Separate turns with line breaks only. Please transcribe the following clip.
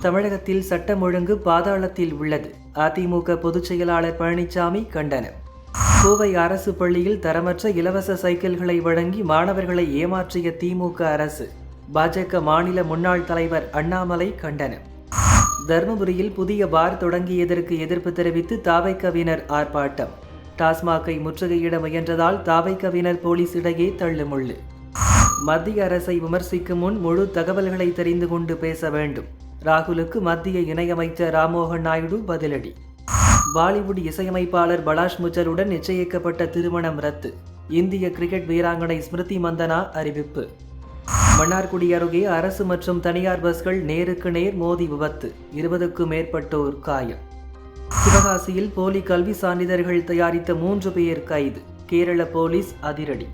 தமிழகத்தில் சட்டம் ஒழுங்கு பாதாளத்தில் உள்ளது. அதிமுக பொதுச் செயலாளர் பழனிசாமி கண்டனம். கோவை அரசு பள்ளியில் தரமற்ற இலவச சைக்கிள்களை வழங்கி மாணவர்களை ஏமாற்றிய திமுக அரசு. பாஜக மாநில முன்னாள் தலைவர் அண்ணாமலை கண்டனம். தருமபுரியில் புதிய பார் தொடங்கியதற்கு எதிர்ப்பு தெரிவித்து தாவைக்கவினர் ஆர்ப்பாட்டம். டாஸ்மாகை முற்றுகையிட முயன்றதால் தாவைக்கவினர் போலீசிடையே தள்ளுமுள்ளு. மத்திய அரசை விமர்சிக்கும் முன் முழு தகவல்களை தெரிந்து கொண்டு பேச வேண்டும். ராகுலுக்கு மத்திய இணையமைச்சர் ராம்மோகன் நாயுடு பதிலடி. பாலிவுட் இசையமைப்பாளர் பலாஷ் முச்சலுடன் நிச்சயிக்கப்பட்ட திருமணம் ரத்து. இந்திய கிரிக்கெட் வீராங்கனை ஸ்மிருதி மந்தனா அறிவிப்பு. மன்னார்குடி அருகே அரசு மற்றும் தனியார் பஸ்கள் நேருக்கு நேர் மோதி விபத்து. இருபதுக்கும் மேற்பட்டோர் காயம். சிவகாசியில் போலி கல்வி சான்றிதழ்கள் தயாரித்த மூன்று பேர் கைது. கேரள போலீஸ் அதிரடி.